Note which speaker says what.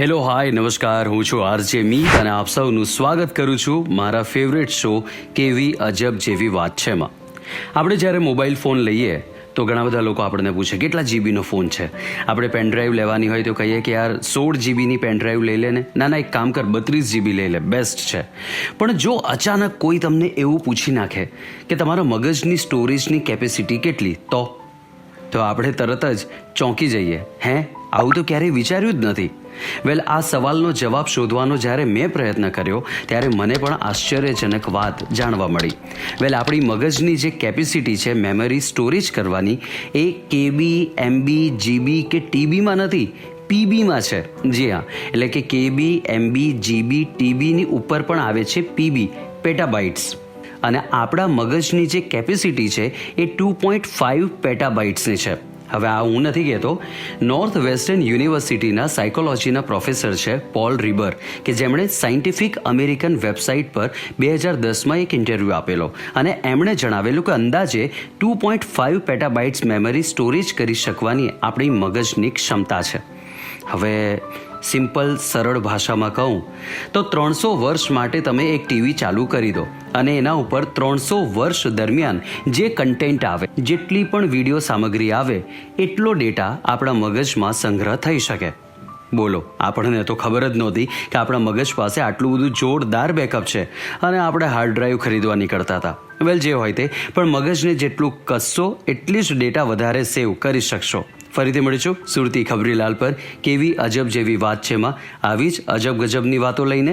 Speaker 1: Hello, હાય, નમસ્કાર, હું છું આરજે મી અને આપ સૌનું સ્વાગત કરું છું મારા ફેવરેટ શો કેવી અજબ જેવી વાત છે એમાં. આપણે જ્યારે મોબાઈલ ફોન લઈએ, તો ઘણા બધા લોકો આપણને પૂછે, કેટલા જીબીનો ફોન છે? આપણે પેનડ્રાઈવ લેવાની હોય તો કહીએ કે, યાર, સોળ જીબીની પેનડ્રાઈવ લઈ લે ને. ના ના, એક કામ કર, બત્રીસ જીબી લઈ લે બેસ્ટ છે. પણ જો અચાનક કોઈ તમને એવું પૂછી નાખે કે, તમારા મગજની સ્ટોરેજની કેપેસિટી કેટલી? તો? તો આપણે તરત જ ચોંકી જઈએ. હે? આવું તો ક્યારેય વિચાર્યું જ નથી. વેલ, આ સવાલનો જવાબ શોધવાનો જ્યારે મેં પ્રયત્ન કર્યો, ત્યારે મને પણ આશ્ચર્યજનક વાત જાણવા મળી. વેલ, આપણી મગજની જે કેપેસિટી છે, મેમરી સ્ટોરેજ કરવાની, એ કેબી, એમબી, જીબી કે ટીબીમાં નથી, પીબીમાં છે. જી હા, એટલે કે કેબી, એમબી, જીબી, ટીબીની ઉપર પણ આવે છે પીબી, પેટાબાઇટ્સ. અને આપણા મગજની જે કેપેસિટી છે, એ ટુ પોઈન્ટ ફાઇવ પેટાબાઇટ્સની છે. હવે આ હું નથી કહેતો. નોર્થ વેસ્ટર્ન યુનિવર્સિટીના સાયકોલોજીના પ્રોફેસર છે પોલ રીબર કે જેમણે સાયન્ટિફિક અમેરિકન વેબસાઇટ પર બે હજાર દસમાં એક ઇન્ટરવ્યૂ આપેલો. અને એમણે જણાવેલું કે અંદાજે two point five petabytes memory storage કરી શકવાની આપણી મગજની ક્ષમતા છે. હવે સિમ્પલ, સરળ ભાષામાં કહું, તો ત્રણસો વર્ષ માટે તમે એક ટીવી ચાલુ કરી દો અને એના ઉપર ત્રણસો વર્ષ દરમિયાન જે કન્ટેન્ટ આવે, જેટલી પણ વીડિયો સામગ્રી આવે, એટલો ડેટા આપણા મગજમાં સંગ્રહ થઈ શકે. બોલો, આપણને તો ખબર જ નહોતી કે આપણા મગજ પાસે આટલું બધું જોરદાર બેકઅપ છે અને આપણે હાર્ડ ડ્રાઈવ ખરીદવા નીકળતા હતા. વેલ જે હોય તે, પણ મગજને જેટલું કસશો એટલી જ ડેટા વધારે સેવ કરી શકશો. ફરીથી મળીશું. સુરતી ખબરીલાલ પર. કેવી અજબ જેવી વાત છે માં આવી જ અજબ ગજબની વાતો લઈને